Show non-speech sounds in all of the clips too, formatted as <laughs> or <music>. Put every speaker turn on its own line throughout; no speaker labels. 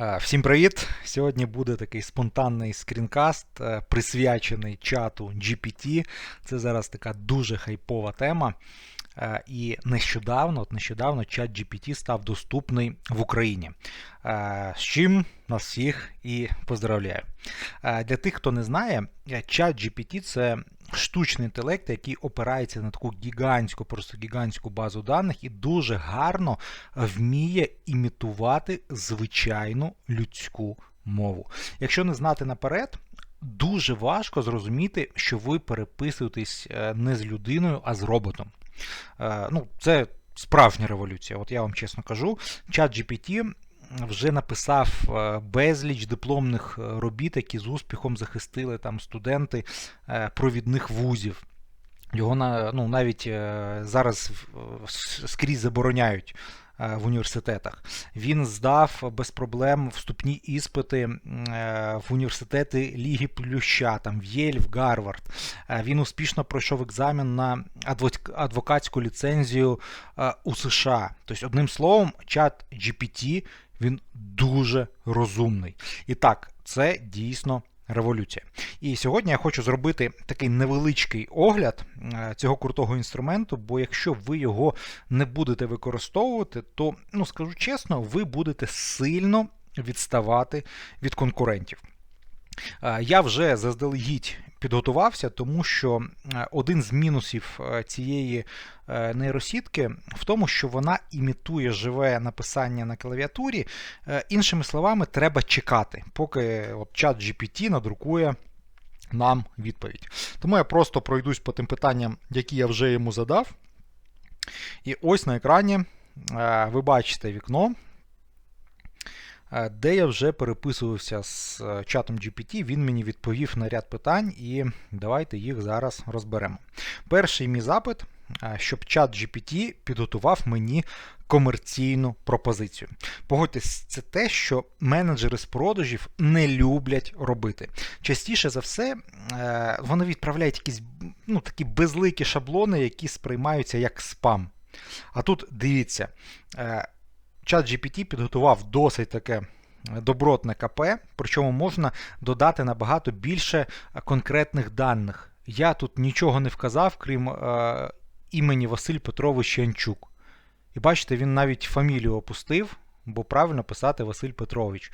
Е, Всім привіт! Сьогодні буде такий спонтанний скрінкаст, е, присвячений чату GPT. Це зараз така дуже хайпова тема. Е, І нещодавно, от нещодавно чат GPT став доступний в Україні. З чим нас всіх і поздравляю. Для тих, хто не знає, чат GPT це штучний інтелект, який опирається на таку гігантську, просто гігантську базу даних і дуже гарно вміє імітувати звичайну людську мову. Якщо не знати наперед, дуже важко зрозуміти, що ви переписуєтесь е, не з людиною, а з роботом. Е, Ну, це справжня революція. От я вам чесно кажу, чат GPT вже написав е, безліч дипломних е, робіт, які з успіхом захистили там студенти е, провідних вузів. Його ну, навіть зараз скрізь забороняють в університетах. Він здав без проблем вступні іспити в університети Ліги Плюща, там в Єль, в Гарвард. Він успішно пройшов екзамен на адвокатську ліцензію у США. Тобто, одним словом, чат GPT він дуже розумний. І так, це дійсно революція. І сьогодні я хочу зробити такий невеличкий огляд е, цього крутого інструменту, бо якщо ви його не будете використовувати, то, ну скажу чесно, ви будете сильно відставати від конкурентів. Е, Я вже заздалегідь підготувався, тому що е, один з мінусів е, цієї нейросітки в тому, що вона імітує живе написання на клавіатурі. Іншими словами, треба чекати, поки от чат GPT надрукує нам відповідь. Тому я просто пройдусь по тим питанням, які я вже йому задав. І ось на екрані ви бачите вікно, де я вже переписувався з е, чатом GPT. Він мені відповів на ряд питань, і давайте їх зараз розберемо. Перший мій запит, е, щоб чат GPT підготував мені комерційну пропозицію. Погодьтесь, це те, що менеджери з продажів не люблять робити. Частіше за все, е, вони відправляють якісь ну, такі безликі шаблони, які сприймаються як спам. А тут дивіться, чат GPT підготував досить таке добротне КП, причому можна додати набагато більше е, конкретних даних. Я тут нічого не вказав, крім е, імені Василь Петрович Янчук. І бачите, він навіть фамілію опустив, бо правильно писати Василь Петрович.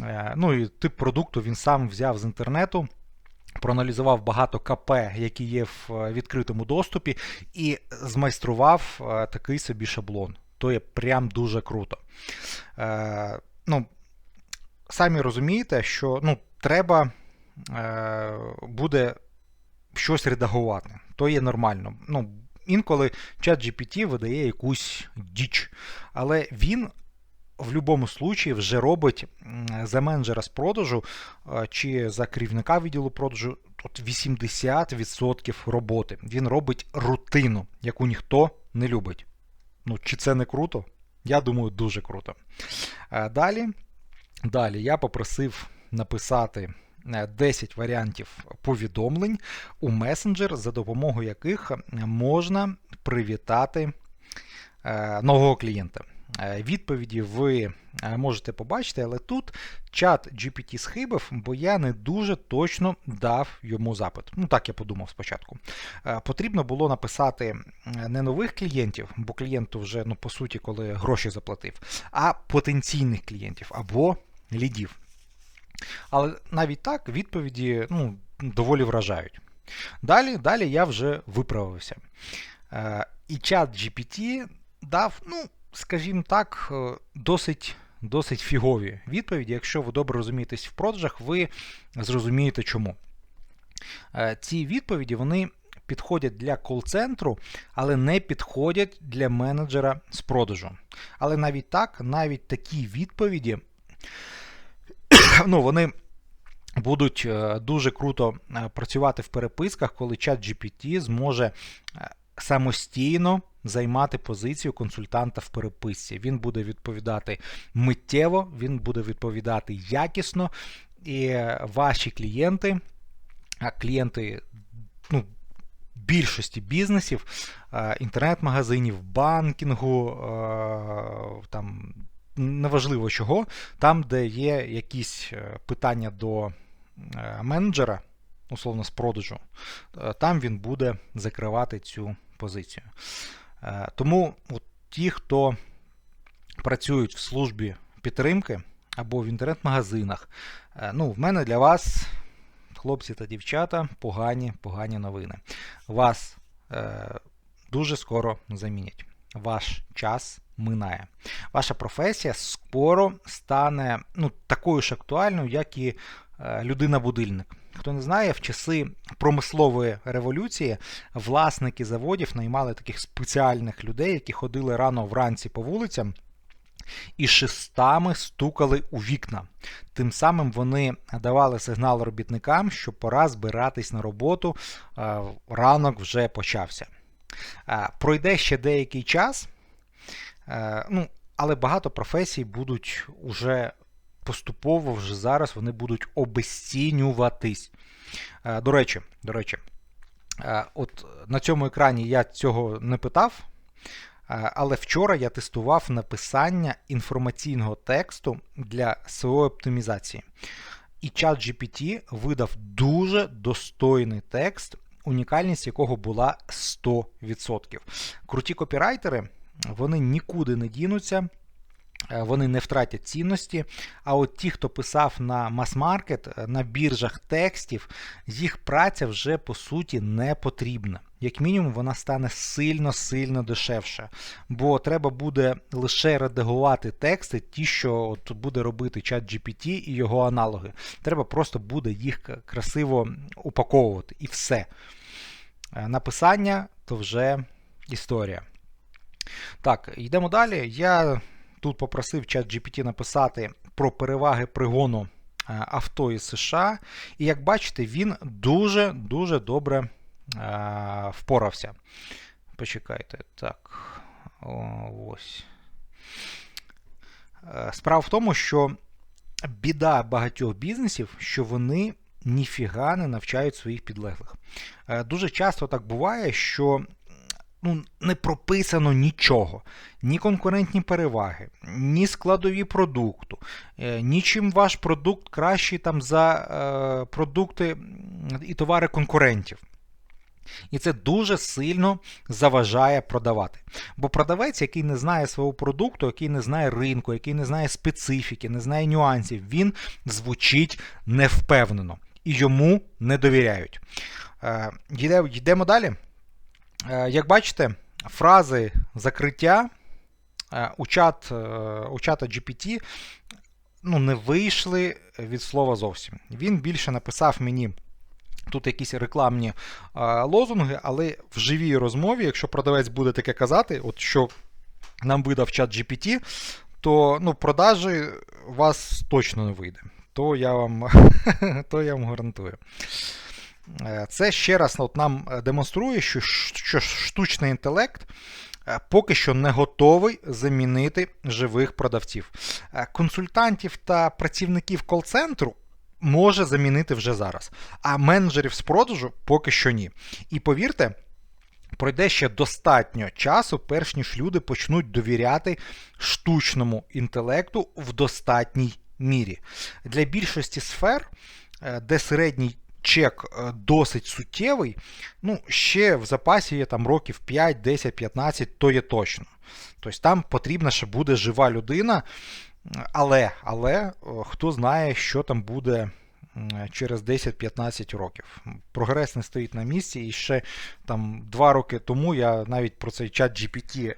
Е, Ну і тип продукту він сам взяв з інтернету, проаналізував багато КП, які є в е, відкритому доступі, і змайстрував е, такий собі шаблон. То є прям дуже круто. Е, Ну, самі розумієте, що ну, треба е, буде щось редагувати. То є нормально. Ну, інколи чат GPT видає якусь діч, але він в будь-якому случаї вже робить за менеджера з продажу е, чи за керівника відділу продажу от 80% роботи. Він робить рутину, яку ніхто не любить. Ну, чи це не круто? Я думаю, дуже круто. Е, Далі, далі я попросив написати е, 10 варіантів повідомлень у месенджер, за допомогою яких можна привітати е, нового клієнта. Е, Відповіді ви е, можете побачити, але тут чат GPT схибив, бо я не дуже точно дав йому запит. Ну так я подумав спочатку. Е, Потрібно було написати не нових клієнтів, бо клієнту вже, ну по суті, коли гроші заплатив, а потенційних клієнтів або лідів. Але навіть так відповіді ну, доволі вражають. Далі, далі я вже виправився. І чат GPT дав, ну, скажімо так, е, досить, досить фігові відповіді. Якщо ви добре розумієтесь в продажах, ви зрозумієте чому. Е, Ці відповіді вони підходять для кол-центру, але не підходять для менеджера з продажу. Але навіть так, навіть такі відповіді, <coughs> ну, вони будуть е, дуже круто працювати в переписках, коли чат GPT зможе самостійно займати позицію консультанта в переписці. Він буде відповідати миттєво, він буде відповідати якісно, і ваші клієнти, а клієнти ну, більшості бізнесів, інтернет-магазинів, банкінгу, там, неважливо чого, там, де є якісь е, питання до е, менеджера, условно з продажу, е, там він буде закривати цю позицію. Тому от ті, хто працюють в службі підтримки або в інтернет-магазинах, ну, в мене для вас, хлопці та дівчата, погані, погані новини. Вас е, дуже скоро замінять. Ваш час минає. Ваша професія скоро стане ну, такою ж актуальною, як і е, людина-будильник. Хто не знає, в часи промислової революції власники заводів наймали таких спеціальних людей, які ходили рано вранці по вулицям. І шестами стукали у вікна. Тим самим вони давали сигнал робітникам, що пора збиратись на роботу, е, ранок вже почався. Е, пройде ще деякий час, Е, ну, Але багато професій будуть уже поступово вже зараз вони будуть обесцінюватись. Е, до речі, до речі, е, от на цьому екрані я цього не питав. Але вчора я тестував написання інформаційного тексту для SEO оптимізації. І чат GPT видав дуже достойний текст, унікальність якого була 100%. Круті копірайтери вони нікуди не дінуться. Е, вони не втратять цінності. А от ті, хто писав на мас-маркет, е, на біржах текстів, їх праця вже по суті не потрібна. Як мінімум, вона стане сильно-сильно дешевше. Бо треба буде лише редагувати тексти, ті, що от буде робити чат GPT і його аналоги. Треба просто буде їх красиво упаковувати. І все. Е, написання то вже історія. Так, йдемо далі. Я тут попросив чат GPT написати про переваги пригону е, авто із США. І як бачите, він дуже-дуже добре е, впорався. Почекайте, так. Ось. Е, справа в тому, що біда багатьох бізнесів, що вони ніфіга не навчають своїх підлеглих. Дуже часто так буває, що ну, не прописано нічого. Ні конкурентні переваги, ні складові продукту, е, нічим ваш продукт кращий там за е, продукти і товари конкурентів. І це дуже сильно заважає продавати. Бо продавець, який не знає свого продукту, який не знає ринку, який не знає специфіки, не знає нюансів, він звучить невпевнено і йому не довіряють. Е, йдемо далі. Е, як бачите, фрази закриття е, у чат, е, у чата GPT ну, не вийшли від слова зовсім. Він більше написав мені. Тут якісь рекламні а, лозунги, але в живій розмові, якщо продавець буде таке казати, от що нам видав чат GPT, то ну, продажі у вас точно не вийде. То я вам, <laughs> то я вам гарантую. Е, це ще раз от нам е, демонструє, що, що штучний інтелект. Е, поки що не готовий замінити живих продавців. Консультантів та працівників кол-центру може замінити вже зараз, а менеджерів з продажу поки що ні. І повірте, пройде ще достатньо часу, перш ніж люди почнуть довіряти штучному інтелекту в достатній мірі. Для більшості сфер, де середній чек е, досить суттєвий, ну, ще в запасі є там років 5, 10, 15, то є точно. Тобто там потрібна ще буде жива людина, але, але е, хто знає, що там буде. Через 10-15 років. Прогрес не стоїть на місці, і ще там два роки тому я навіть про цей чат GPT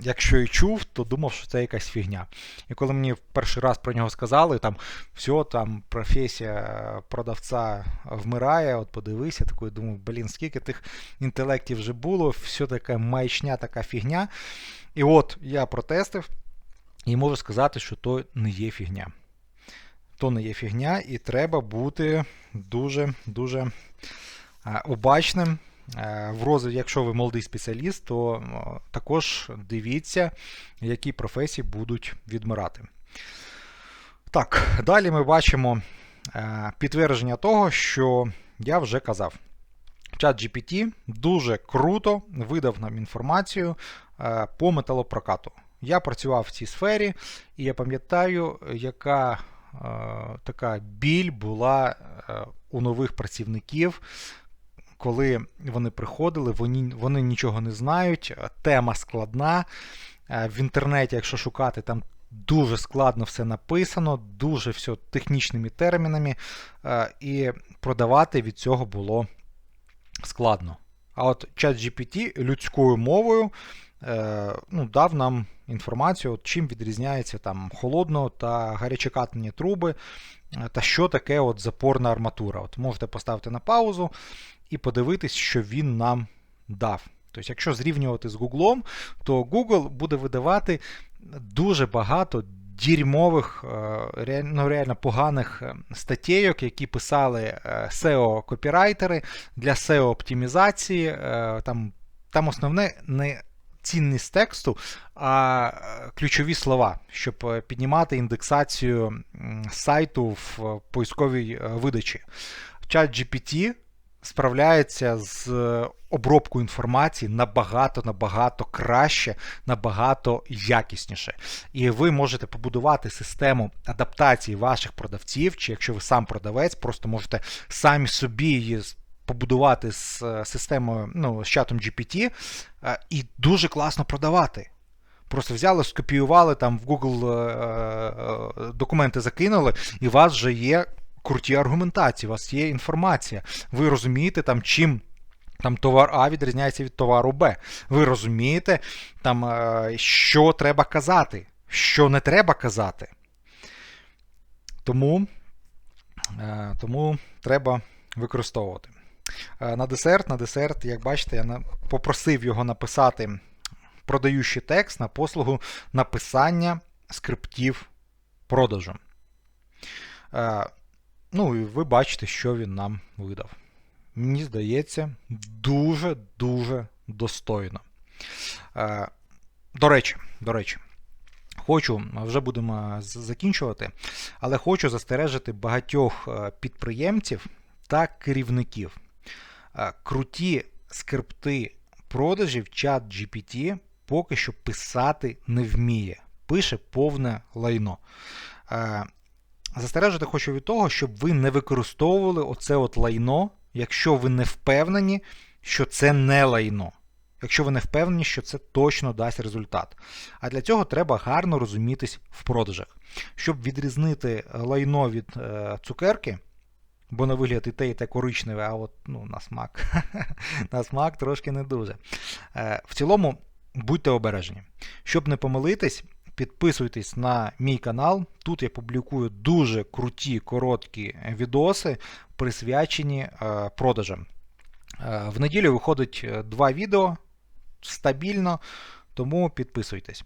якщо і чув, то думав, що це якась фігня. І коли мені перший раз про нього сказали, там все, там професія продавця вмирає, от подивися, такий думаю, блін, скільки тих інтелектів вже було, все така маячня, така фігня. І от я протестив і можу сказати, що то не є фігня. То не є фігня, і треба бути дуже-дуже обачним. Е, в розвитку, якщо ви молодий спеціаліст, то також дивіться, які професії будуть відмирати. Так, далі ми бачимо е, підтвердження того, що я вже казав. Чат GPT дуже круто видав нам інформацію е, по металопрокату. Я працював в цій сфері, і я пам'ятаю, яка така біль була у нових працівників. Коли вони приходили, вони вони нічого не знають, тема складна. Е, в інтернеті, якщо шукати, там дуже складно все написано, дуже все технічними термінами, е, і продавати від цього було складно. А от ChatGPT людською мовою е, ну, дав нам інформацію, от чим відрізняється там холодно та гарячокатані труби, та що таке от запорна арматура. От Можете поставити на паузу і подивитись, що він нам дав. Тобто, якщо зрівнювати з Google, то Google буде видавати дуже багато дірьмових, е, ну, реально поганих е, статтєйок, які писали SEO-копірайтери для SEO-оптимізації. Там, Там основне не цінність тексту, а ключові слова, щоб піднімати індексацію сайту в поисковій видачі. Чат GPT справляється з обробкою інформації набагато-набагато краще, набагато якісніше. І ви можете побудувати систему адаптації ваших продавців, чи якщо ви сам продавець, просто можете самі собі її. Побудувати з системою, ну, з чатом GPT і дуже класно продавати. Просто взяли, скопіювали там в Google документи закинули, і у вас вже є круті аргументації, у вас є інформація. Ви розумієте, там, чим там товар А відрізняється від товару Б. Ви розумієте, там, е, що треба казати, що не треба казати. Тому, е, Тому треба використовувати. Е, на десерт, на десерт, як бачите, я попросив його написати продаючий текст на послугу написання скриптів продажу. Ну, і ви бачите, що він нам видав. Мені здається, дуже-дуже достойно. Е, До речі, до речі, хочу, вже будемо закінчувати, але хочу застережити багатьох е, підприємців та керівників. Е, круті скрипти продажів чат GPT поки що писати не вміє. Пише повне лайно. Е, Застережити хочу від того, щоб ви не використовували оце от лайно, якщо ви не впевнені, що це не лайно. Якщо ви не впевнені, що це точно дасть результат. А для цього треба гарно розумітись в продажах. Щоб відрізнити лайно від е, цукерки, бо на вигляд і те, і те коричневе, а от ну, на смак <laughs> на смак трошки не дуже. Е, в цілому, будьте обережні. Щоб не помилитись, Підписуйтесь на мій канал. Тут я публікую дуже круті короткі відоси, присвячені е, продажам. Е, в неділю виходить два відео стабільно, тому підписуйтесь,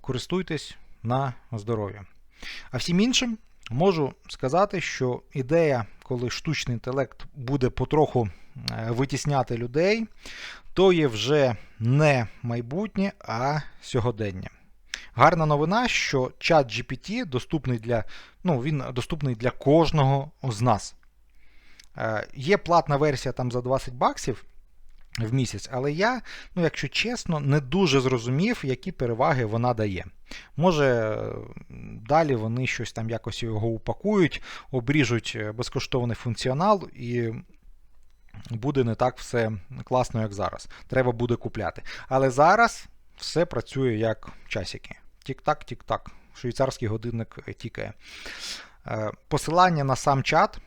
користуйтесь на здоров'я. А всім іншим можу сказати, що ідея, коли штучний інтелект буде потроху витісняти людей, то є вже не майбутнє, а сьогодення. Гарна новина, що чат GPT доступний для ну, він доступний для кожного з нас. Е, Є платна версія там за 20 баксів в місяць, але я, ну, якщо чесно, не дуже зрозумів, які переваги вона дає. Може, далі вони щось там якось його упакують, обріжуть е, безкоштовний функціонал і. Буде не так все класно, як зараз. Треба буде купляти. Але зараз все працює як часики. Тік-так, тік-так. Швейцарський годинник тікає. Е, посилання на сам чат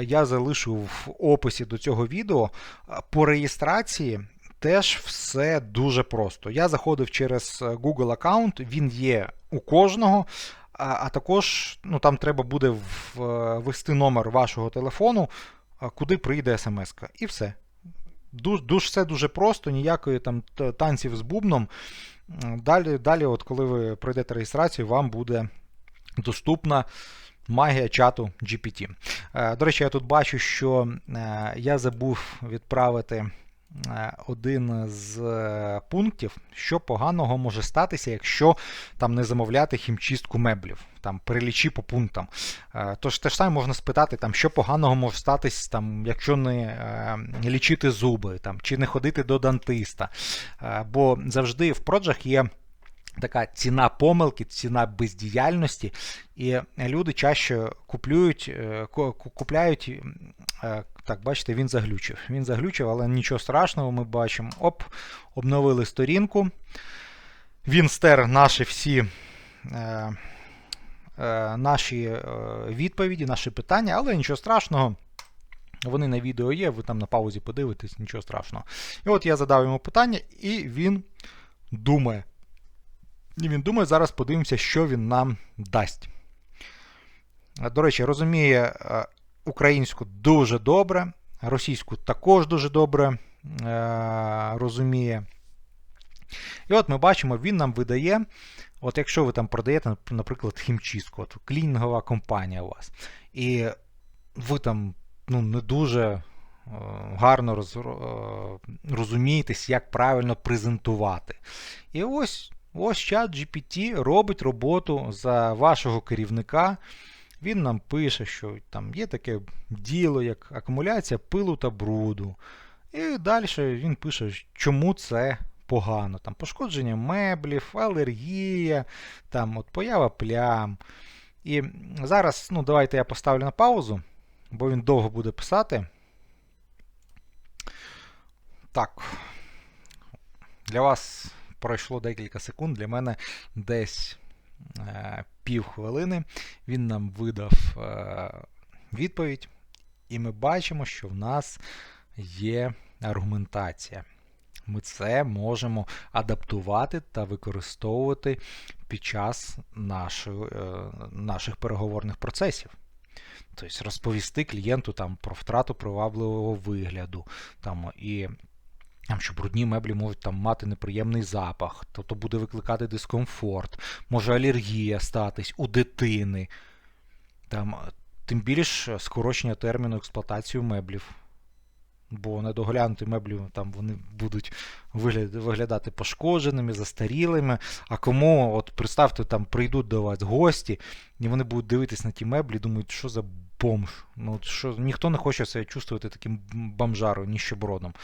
я залишу в описі до цього відео. По реєстрації теж все дуже просто. Я заходив через Google аккаунт, він є у кожного. А також ну, там треба буде ввести номер вашого телефону, куди прийде смс. І все. Дуж, дуж, Все дуже просто, ніякої там танців з бубном. Далі, далі, от коли ви пройдете реєстрацію, вам буде доступна магія чату GPT. Е, до речі, я тут бачу, що е, я забув відправити Е, один з пунктів, що поганого може статися, якщо там не замовляти хімчистку меблів, там перелічі по пунктам. Тож те ж саме можна спитати, там, що поганого може статися, там, якщо не лічити зуби, там, чи не ходити до дантиста. Бо завжди в проджах є така ціна помилки, ціна бездіяльності, і люди чаще куплюють, ку- ку- купляють. е, Так, бачите, він заглючив. Він заглючив, але нічого страшного, ми бачимо. Оп, обновили сторінку. Він стер наші всі е, е, наші е, відповіді, наші питання, але нічого страшного. Вони на відео є, ви там на паузі подивитесь, нічого страшного. І от я задав йому питання, і він думає. І він думає, зараз подивимося, що він нам дасть. До речі, розуміє е, українську дуже добре, російську також дуже добре е, розуміє. І от ми бачимо, він нам видає, от якщо ви там продаєте, наприклад, хімчистку, от клінінгова компанія у вас, і ви там ну, не дуже е, гарно роз, розумієтесь, як правильно презентувати. І ось ось чат GPT робить роботу за вашого керівника. Він нам пише, що там є таке діло, як акумуляція пилу та бруду. І далі він пише, чому це погано. Там Пошкодження меблів, алергія, там от поява плям. І зараз, ну, давайте я поставлю на паузу, бо він довго буде писати. Так. Для вас пройшло декілька секунд, для мене десь е, пів. Він нам видав е, відповідь, і ми бачимо, що в нас є аргументація. Ми це можемо адаптувати та використовувати під час нашої, е, наших переговорних процесів. Тобто розповісти клієнту там, про втрату привабливого вигляду. Там, і що брудні меблі можуть там мати неприємний запах, тобто буде викликати дискомфорт, може алергія статись у дитини. Там, Тим більш скорочення терміну експлуатації меблів. Бо недоглянуті меблі там вони будуть виглядати пошкодженими, застарілими. А кому, от представте, там прийдуть до вас гості, і вони будуть дивитись на ті меблі, думають, що за бомж. Ну, що, Ніхто не хоче себе чувствувати таким бомжаром, ніщебродом.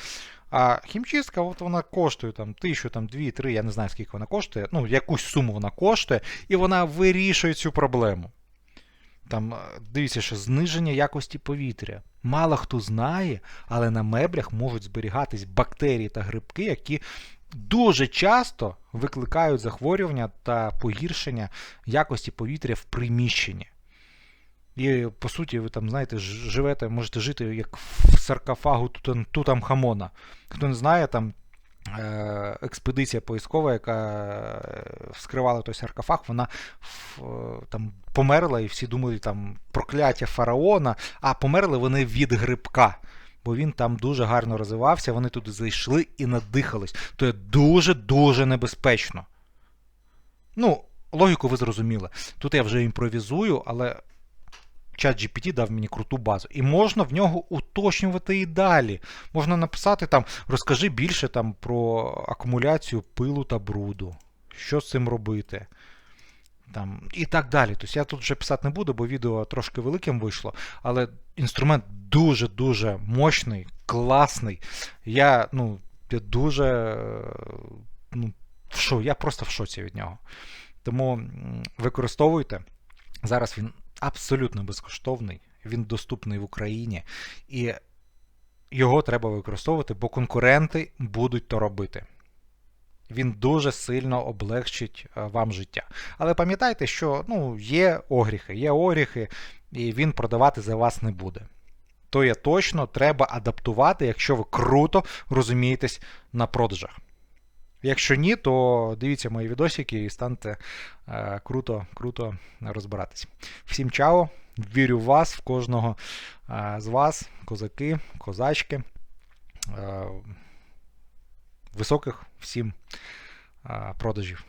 А хімчистка, от вона коштує там тисячу, там, дві, три, я не знаю, скільки вона коштує. Ну, якусь суму вона коштує, і вона вирішує цю проблему. Там, дивіться, що зниження якості повітря. Мало хто знає, але на меблях можуть зберігатись бактерії та грибки, які дуже часто викликають захворювання та погіршення якості повітря в приміщенні. І, по суті, ви там, знаєте, живете, можете жити як в саркофагу Тутанхамона. Хто не знає, там експедиція поїскова, яка вскривала той саркофаг, вона там померла, і всі думали там прокляття фараона, а померли вони від грибка. Бо він там дуже гарно розвивався, вони туди зайшли і надихались. То є дуже-дуже небезпечно. Ну, логіку ви зрозуміли. Тут я вже імпровізую, але чат GPT дав мені круту базу. І можна в нього уточнювати і далі. Можна написати там, розкажи більше там про акумуляцію пилу та бруду. Що з цим робити? Там, І так далі. Тобто я тут вже писати не буду, бо відео трошки великим вийшло. Але інструмент дуже-дуже мощний, класний. Я ну, я дуже ну, в шо, я просто в шоці від нього. Тому використовуйте. Зараз він абсолютно безкоштовний, він доступний в Україні. І його треба використовувати, бо конкуренти будуть то робити. Він дуже сильно облегчить вам життя. Але пам'ятайте, що ну, є огріхи, є огріхи, і він продавати за вас не буде. То є точно треба адаптувати, якщо ви круто розумієтесь на продажах. Якщо ні, то дивіться мої відосики і станьте е, круто круто розбиратись. Всім чао! Вірю в вас, в кожного е, з вас, козаки, козачки. Е, високих всім продажів.